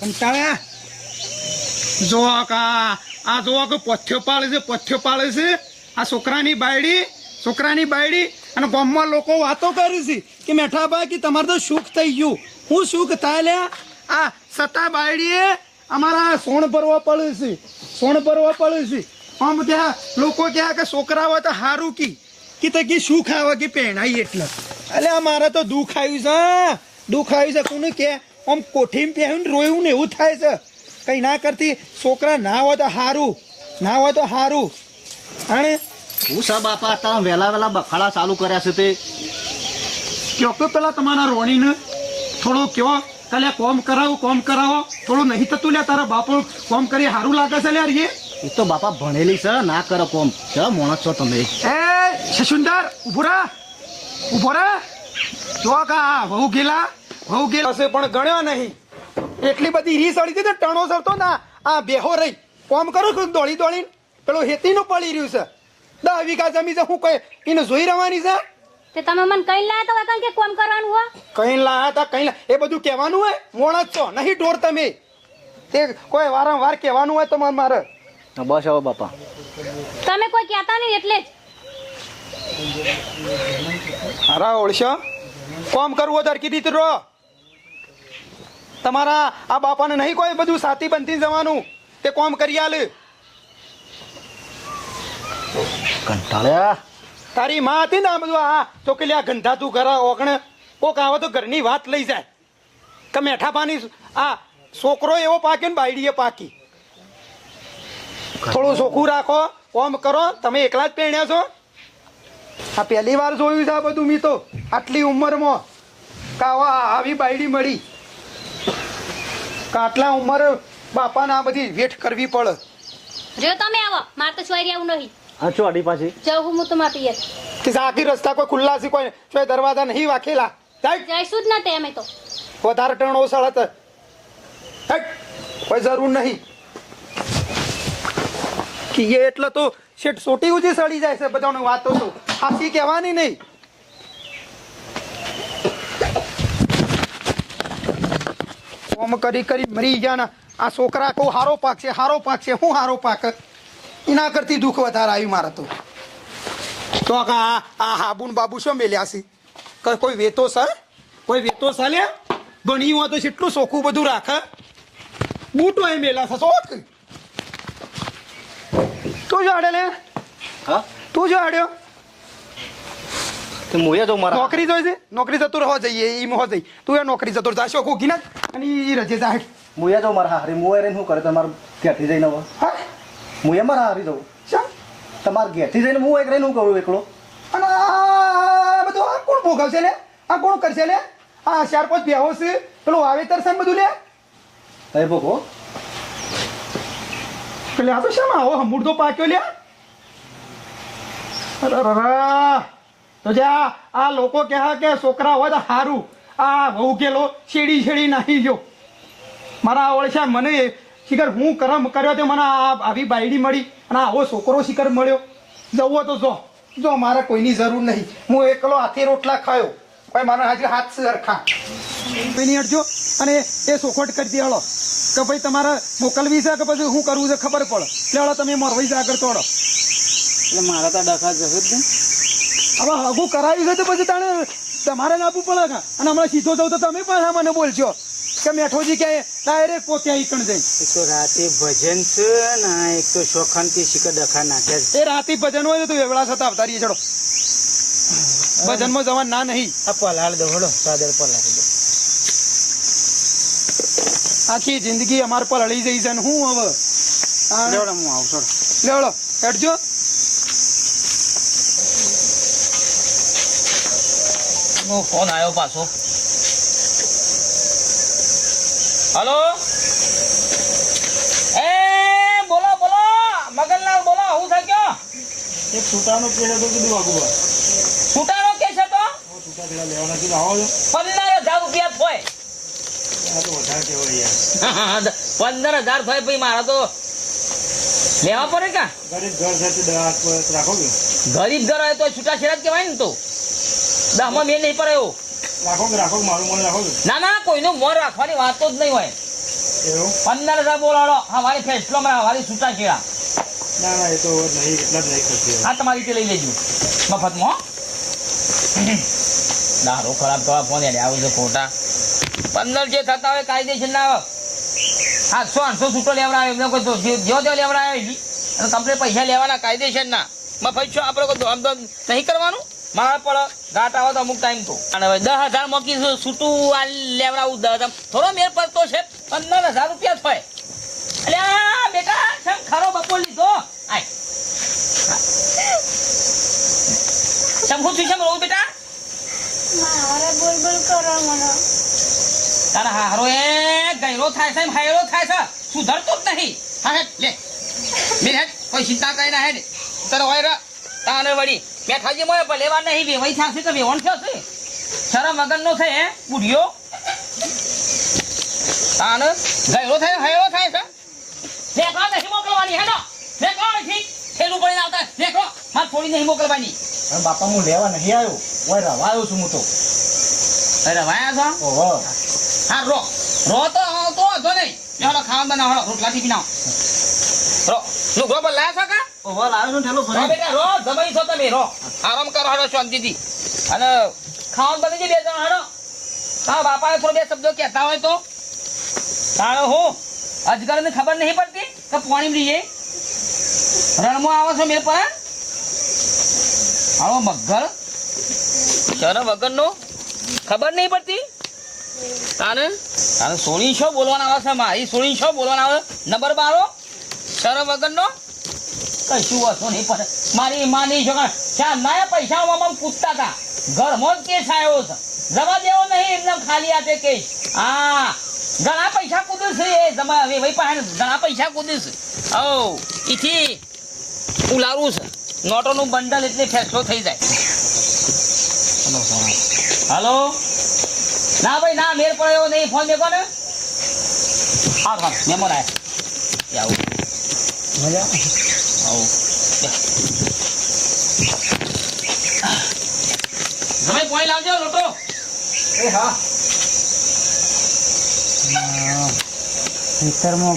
કંટાળ્યા જો કા આ જો કે પથ્યો પાડે છે પથ્યો પાડે છે. આ છોકરાની બાયડી છોકરાની બાયડી. અને ગામમાં લોકો વાતો કરે છે કે મેઠાભાઈ, કે તમારે તો સુખ થઈ ગયું. હું સુખ થાય લ્યા આ સતા બાયડીએ અમારા સોણ ભરવા પડે છે. સોણ ભરવા પડે છે. આમ ત્યાં લોકો ક્યાં કે છોકરા હોય તો સારું કી. કે તે કે સુખ આવે કે પહેણાય એટલે. એટલે અમારે મારે તો દુઃખ આવ્યું છે દુઃખ આવ્યું છે, કોને કે આમ કોઠીમ પહેરીને રોયું ને એવું થાય છે. કંઈ ના કરતી છોકરા ના હોય તો સારું ના હોય તો સારું અને હું સા બાપા અત્યારે વહેલા વહેલા બખાડા ચાલુ કર્યા છે તે? કયો તો પેલા તમારા રોણીને થોડો કયો કાલે કોમ કરાવો કોમ કરાવો. થોડું નહીં થતું લે તારા બાપો કોમ કરી સારું લાગે છે લ્યા રે એ તો બાપા ભણેલી છે ના કરો કોમ. છે મોણસ છો તમે. એ શશુંદર ઊભો રા ઊભો રા. જો કા વહુ ગેલા. વહુ ગેલા હશે પણ ગણ્યો નહીં. એટલી બધી રીસ અડી હતી ટણો સરતો ના આ બેહો રહી. કોમ કરો છું દોડી દોડીને? પેલો હેતીનું પડી રહ્યું છે. દસ વીઘા જમી છે હું કઈ એને જોઈ રહેવાની છે? તે તમે મને કઈ લાયા તો વગર કે કોમ કરવાનું હો કઈ લાયા તા કઈ લા- એ બધું કહેવાનું હોય? મોણ જ છો નહીં ઢોર તમે. તે કોઈ વારંવાર કહેવાનું હોય તો મારે. મારે બસ હવે બાપા. તમે કોઈ કહેતા નહીં એટલે જ. અરે ઓળશો. કોમ કરવું તાર કીધી રીતે રહો. તમારા આ બાપાને નહીં કોઈ બધું સાથી બનતી જવાનું? તે કોમ કરી આલે. કંટાળ્યા? તારી માં હતી ને આ બધું આ તો કે લ્યા ગંધા તું ઘર ઓગણે. કોક આવે તો ઘરની વાત લઈ જાય. કે મેઠા પાની આ છોકરો એવો પાક્યો ને બાયડીએ પાકી. થોડું ચોખ્ખું રાખો કોમ કરો તમે એકલા જ પહેણ્યા છો. આ પહેલી વાર જોયું છે આ બધું મી તો. આટલી ઉંમરમાં. કાવા આવી બાયડી મળી. આટલા ઉંમર બાપાને આ બધી વેઠ કરવી પડે. જો તમે આવો માર તો છોરી આવું નહીં. હા છો આડી પાછી. જાવ હું તો માપી યાર કે આખી રસ્તા કોઈ ખુલ્લા છે કોઈ કોઈ દરવાજા નહીં વાખેલા. જાય જઈશું જ નથી અમે તો. વધારે ટણો સળત હેટ, કોઈ જરૂર નહીં. કે એ એટલે તો શેઠ સોટી ઉજી સડી જાય છે બધાને વાતો તો. હાસી કહેવાની નહીં? કોમ કરી કરી મરી ગયા આ છોકરા કહું હારો પાક છે હારો પાક છે હું હારો પાક? એના કરતી દુઃખ વધારે આવ્યું મારે તો. તો આ આ હાબુન બાબુ શું મેલ્યા છે? કોઈ વેતો સર કોઈ વેતો સર લે ભણી હોય તો કેટલું ચોખ્ખું બધું રાખે. બૂટો એ મેલા છે શોખ તું જો અડે લે. હા? તું જો તે મોયા જો મારા નોકરી જોઈ છે? નોકરી જતું રહો જઈએ ઈ મો જઈ તું એ નોકરી જતો જા શોખું ગીના અને ઈ રજે મારા હારી મોયા રહીને શું કરે? તમારે ઘેરથી જઈને હવે હા? મુયા મારા હારી જવું શા? તમારે ઘેરથી જઈને હું એક રહીને શું કરું એકલો? અને આ બધું આ કોણ ભોગવશે લે? આ કોણ કરશે લે? આ ચાર પાંચ બેહો છે પેલું વાવેતર છે ને બધું લે? તમે ભોગવો. એટલે આ તો શામાં આવો હમૂળતો પાક્યો લે. તો જે આ આ લોકો કહે કે છોકરા હોય તો સારું આ વહુ કેલો છેડી છેડી નાહી ગયો. મારા ઓળશા મને શિખર હું કરમ કર્યો તે મને આ આવી બાયડી મળી અને આવો છોકરો શિખર મળ્યો. જવો તો જો જો મારે કોઈની જરૂર નહીં. હું એકલો હાથે રોટલા ખાયો. ભાઈ મારા હાજર હાથ સરખા પેલી હટજો. અને એ સોખવટ કરી દે હળો. કે ભાઈ તમારે મોકલવી છે કે પછી શું કરવું છે ખબર પડે. એટલે હળો તમે મરવાઈ આગળ તોડો એટલે મારા તો ડખા જશે જ હવે હગું કરાવી છે તો પછી તાણે તમારે નાપવું પડે કા અને હમણાં સીધો જાવ તો તમે પાછા મને બોલશો કે મેઠોજી કે ડાયરેક્ટ પોતે ઈકણ જઈ એક તો રાતે ભજન છે ને એક તો શોખાનથી શિખર ડખા નાખ્યા છે. એ રાતે ભજન હોય તો વેવડા થતા અવતારીએ ચડો ભજનમાં જવાનું ના નહીં. આ પલાળ દો હડો સાદર પલાળ દો. આખી જિંદગી અમાર પર અળી જઈ છે ને હું હવે? લેવડો હું આવું લેવડો લેવડો હેડજો ફોન આવ્યો પાછો. હલો? એ બોલો બોલો. મગનલાલ બોલો હું થઈ ગયો છૂટાનો પેડ હતો કીધું વાગુબા છૂટાનો કે છે છૂટા પેલા લેવાના કીધું. આવો પંદર હજાર રૂપિયા થાય પંદર હજાર થાય ભાઈ મારા તો લેવા પડે કા ગરીબ ઘર સાથે રાખો ગરીબ ઘર હોય તો છૂટા છેડા જ કહેવાય ને તો. દહમાં મેં નહીં પડે રાખો રાખો મારું મન રાખો ના ના કોઈનું મન રાખવાની વાતો જ નહીં હોય. પંદર હજાર બોલાડો અમારી ફેસલો માં અમારી છૂટા કેળા. ના ના એ તો નહીં એટલા જ નહીં ખર્ચી હા તમારી લઈ લેજો. મફતમાં. દારૂ ખરાબ કરવા ફોન યાર આવું છે ખોટા. પંદર જે થતા હોય કાયદેસર ના આવે આઠસો આઠસો છૂટો લેવડાવે એમને કોઈ જો તેવો લેવડાવે. અને કમ્પ્લેટ પૈસા લેવાના કાયદેસર ના મફત છો આપણે કોઈ આમ તો નહીં કરવાનું? મારા પડે ઘાટ આવે તો અમુક ટાઈમ તો. અને હવે દસ હજાર મૂકી છૂટું આ લેવડાવું દસ હજાર. થોડો મેર પડતો છે પંદર હજાર રૂપિયા થાય અલ્યા બેટા કેમ ખરો બપોર લીધો? આય. શંભુ છું શેમ રહું બેટા? તારા હારો એ ગયરો થાય છે હાયરો થાય છે. સુધરતો જ નહીં. હા લે. લે કોઈ ચિંતા કરી ના હે તારે હોય તાને વળી. બેઠાજી મોય પણ લેવા નહીં વેવાઈ થશે તો વેવણ થશે શરમ વગર નો છે હે? બુઢિયો તાને ગયરો થાય હાયરો થાય છે. દેખો નહીં મોકલવાની હેનો દેખો નથી. થેલું પડીને આવતા દેખો માર થોડી નહીં મોકલવાની. બાપા હું લેવા નહીં આવ્યો. ઓય રવાયો છું હું તો. અરે વાયા છો? ઓહો. હા રો. રો તો તો વાંધો નહીં. ચાલો ખાવા બનાવો રોટલા થી બનાવો. રો. લુગડો લાયા છો કા? ઓહો, લાવ્યો છો આરામ કરો હળો શાંતિથી. અને ખાવાનું બની જાય બે જણ હળો હા, બાપાએ થોડો બે શબ્દો કહેતા હોય તો. તાળો હો. અજગર ને ખબર નહીં પડતી કે પાણી લઈએ રણમાં આવો છો મેં પર આવો મગર. શરમ વગરનો ખબર નહીં પડતી? તાને? તાને સોળી છો બોલવાના આવે છે, મારી સોની છો બોલવાના આવે નંબર બારો. શરમ વગરનો કશું વસ્તુ નહીં, પણ મારી માની છો ચા નાયા પૈસા મમ પૂછતા હતા. ઘરમાં જ કેસ આવ્યો છે. જવા દેવો નહીં એકદમ ખાલી આપે કેસ. હા, ઘણા પૈસા કૂદે છે એ જમા હવે, ભાઈ પાસે ઘણા પૈસા કૂદે છે ઓ ઈથી ઉલારું છે. નોટોનું બંડલ એટલે ફેસલો થઈ જાય. હાલો? ના, ભાઈ, ના મેર પડ્યો નહીં, ફોન મેકો ને હા હા, મેમોન આવ્યા આવું. મજા આવો. તમે પોઈ લાવજો લોટો. એ હા.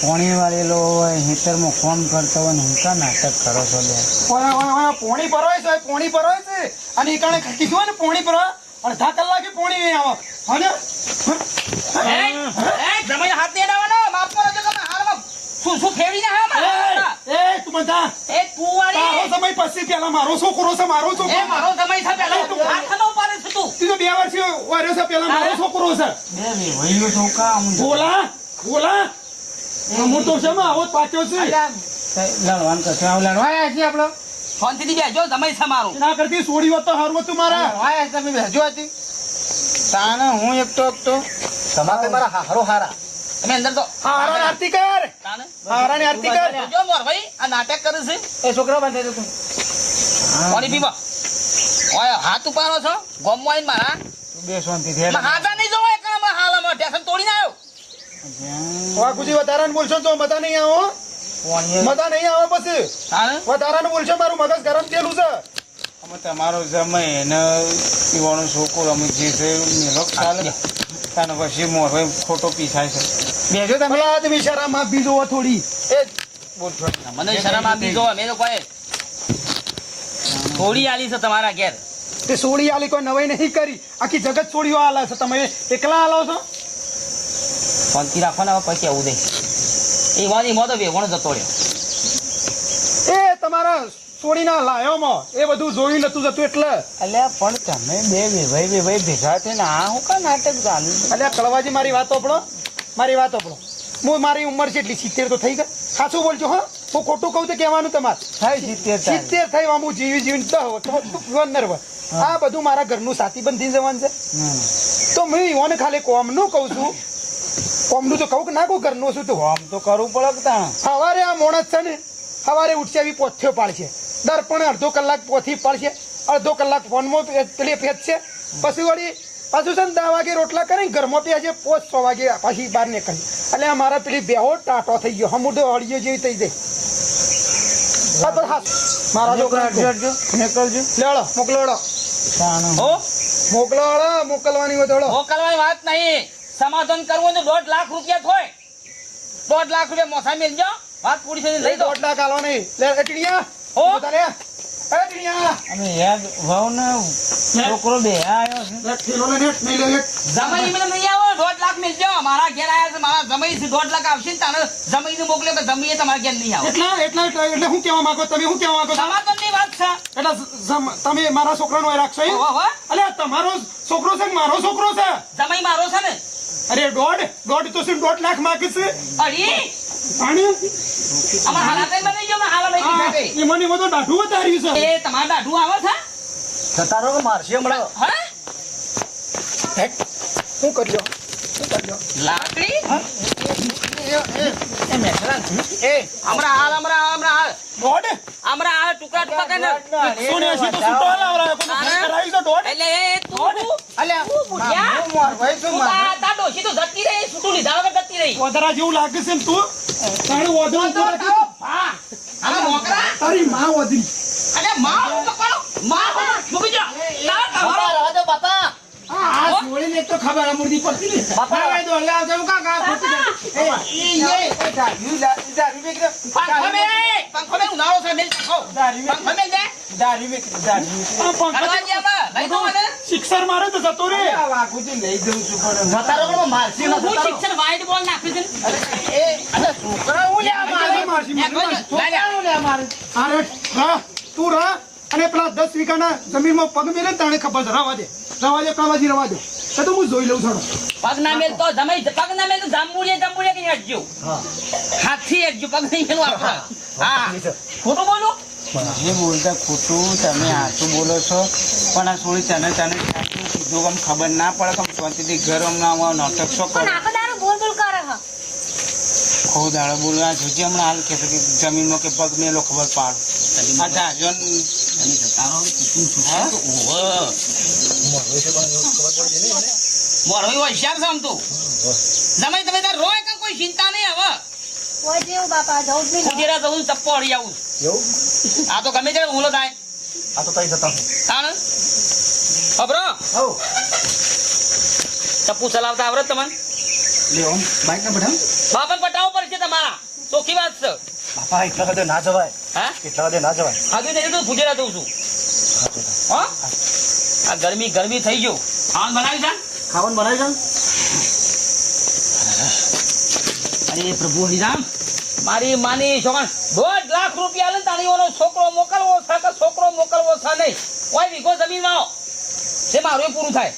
પાણી વાળેલો હોય ફોન કરતો હોય ને હું કા નાટક કરો છો લે પોણી ભરવાય છે પોણી ભરવાય છે. અને એ કારણે કીધું હોય ને પોણી ભરવા અડધા કલાકે પોણી નહીં આવે. હને? એ એ તમે હાથ અડાવવાનો માફ કરો છો તમે હાલમાં શું શું ફેરવી ના બધા? એ કુવારી તારો સમય પછી પેલા મારો છોકરો છે મારો એ મારો સમય છે પેલા તું હાથ ન ઉપાડે છે તું. તું તો બે વર્ષ વાર્યો છે પેલા મારો છોકરો છે. બે બે વહીનો છોકા બોલા બોલા. હું તો છે આવો જ પાક્યો છે. લડવાનું કશું આવું લડવાયા છીએ આપણો શાંતિથી બેજો સમય છે મારો. ના કરતી સોડી વાત તો હારું હતું મારા. લડવાયા તમે બેજો હતી તાને હું એકટો એકટો? તમારે મારા હારો હારા. તમે અંદર તો હારાની આરતી કર. આરતી કર. મોર ભાઈ આ નાટક કરે છે. એ છોકરા બંધ તું. પાણી પીવા. ઓય હાથ ઉપાડો છો. ગોમમાં આવીને મારા. બે શાંતિ થી હાથા નહીં જોવા એક આમાં હાલમાં ટેશન તોડીને આવ્યો. વાઘુજી વધારાને બોલશો તો બધા નહીં આવો. બધા નહીં આવો પછી. વધારાને બોલશો મારું મગજ ગરમ થયેલું છે. અમે તમારો જમાઈ એને પીવાનો છોકરો અમે જે છે મેલો ચાલે. તાને પછી મોર ખોટો પીસાય છે. બેજો તમે આદમી શરમ આપી દો થોડી. એ બોલ મને શરમ આપી દો અમે તો કોઈ થોડી આલી છે તમારા ઘેર. તે સોળી આલી કોઈ નવાઈ નહીં કરી. આખી જગત છોડીઓ આલા છે. તમે એકલા આલો છો? શાંતિ રાખો ને પછી આવું દે. એ વાની એમાં તો વેવણ જતો રહ્યો. એ તમારા સોડીના લાયોમાં. એ બધું જોઈ નતું જતું એટલે. અલ્યા પણ તમે બે વેભાઈ વેભાઈ ભેગા થઈને આ હું કા નાટક ચાલુ અલ્યા કળવાજી મારી વાત ઓપડો મારી વાત આપણો હું મારી ઉંમર છે એટલી સિત્તેર તો થઈ ગઈ. સાચું બોલજો હા. હું ખોટું કહું તો કહેવાનું તમારે. થાય સિત્તેર થઈ હું જીવી જીવી પંદર આ બધું મારા ઘરનું સાથી બંધી જવાનું છે. તો હું ઈવોને ખાલી કોમનું કહું છું. કોમનું તો કહું કે ના કહું ઘરનું છું તો આમ તો કરવું પડે સવારે આ મોણસ છે ને સવારે ઉઠશે આવી પોથ્યો પાડશે. દર પણ અડધો કલાક પોથી પાડશે. અડધો કલાક ફોનમાં પેલી ફેંચશે. પછી વળી પાછું છે ને દસ વાગે રોટલા કરીને ઘરમાં પે છે પોચ સો વાગે પાછી બહાર નીકળી એટલે અમારા મારા પેલી બેહો ટાટો થઈ ગયો. હમુડો હળિયો જેવી થઈ જાય. મારા છોકરા નીકળજો. લેડો મોકલોડો મોકલોડો મોકલવાની હોય. મોકલવાની વાત નહીં. સમાધાન કરવું તો દોઢ લાખ રૂપિયા થોય. દોઢ લાખ રૂપિયા મોસા મેલજો. વાત પૂરી થઈ લઈ દોઢ લાખ આલવાની નહીં. લે એ હો? હો? અમે ને આવ્યો મારા ઘેર આયા છે મારા જમાઈ છે દોઢ ને મોકલ્યો કે તમારા ઘેર નહીં આવે એટલા એટલા એટલા એટલે હું માંગો તમે હું કહેવા માંગો સમાધાનની વાત છે એટલે તમે મારા છોકરાનો રાખશો હો. તમારો છોકરો છે મારો છોકરો છે જમાઈ મારો છે ને અરે દોઢ દોઢ તો શું દોઢ લાખ માગે છે અડી પાણી? અમાર હાલાત બની ગયો? અમાર હાલા લઈ આ, એ મને બધું દાઢું વધાર્યું છે. એ તમારા દાઢું આવે છે? જતા કે મારશે હમણાં. હે? હેટ. શું લાકડી? એ એ હાલ હાલ હાલ. ટુકડા ટુકડા કરીને. તો એટલે એ તું અલ્યા? મોર ભાઈ તા- ડોશી તો રહી લીધા વગર જતી રહી. વધારા જેવું લાગે છે તું? તારું વધુ ઊભું રાખી. હા. હવે મોકરા. તારી માં વધી. અરે માં હું પકડો માં હું મૂકી જા તાર તમારો બાપા. તો ખબર અમૂર્તિ પડતી ને કાં કાં ખોટી એ, એ, એ, દારૂ લા- દારૂ વેચી પંખો મે પંખો મે ઉનાળો છે મેલ પંખો. દારૂ વેચી પંખો મે દે દારૂ વેચી દારૂ વેચી. પંખો દે હમણાં લઈ દો મને. શિક્ષર મારે તો જતો રે. આ લઈ જઉં છું પણ હું રહો. વાઈટ બોલ નાખી છે. એ અરે છોકરા હું લ્યા મારે. મારે. અરે તું રા. અને પેલા દસ વીઘાના જમીનમાં પગ મેલે તાણે ખબર ધરાવા દે. રવા દે કાવાજી રવા દે. એ તો હું જોઈ લઉં થોડો પગ ના મેલ તો જમાઈ પગ ના મેલ તો જાંબુડિયા જાંબુડિયા કઈ હટજો. હાથથી હટજો. પગ નહીં મેલું આપણે. હા. ખોટું બોલું? જે બોલતા ખોટું તમે સાચું બોલો છો. પણ આ સોળી તને તને સાચું કમ ખબર ના પડે કમ શાંતિથી ઘર હમણાં નાટક શો કરો? પણ આખો દાડો બોલ બોલ કરે હ. ખો દાડો બોલવા જોજે હમણાં હાલ કે જમીનમાં કે પગ મેલો ખબર પાડ. આ ધાર્યો ને- હા? મોરો હોશિયાર છે આમ તું જમાઈ તમે તાર રોય કે કોઈ ચિંતા નહીં હવે કોઈ જેવું બાપા જવું જ નહીં કુજેરા જવું ચપ્પો તો તો ચલાવતા આવડે તમને બાઈક ને પઠાવ બાપા પટાવો પડશે તમારા ચોખ્ખી વાત છે બાપા, એટલા બધે ના જવાય હા? એટલા બધે ના જવાય. આગળ થઈ તો ફુજેરા દઉં છું. હા આ ગરમી ગરમી થઈ ગયો. ખાવાનું બનાવી જા ખાવાનું બનાવી જા અરે પ્રભુ હરિરામ મારી માની છોકરા દોઢ લાખ રૂપિયા લે તાણીઓનો છોકરો મોકલવો છે કે છોકરો મોકલવો છે નહીં? કોઈ વીઘો જમીનમાં આવો. જે મારું પૂરું થાય.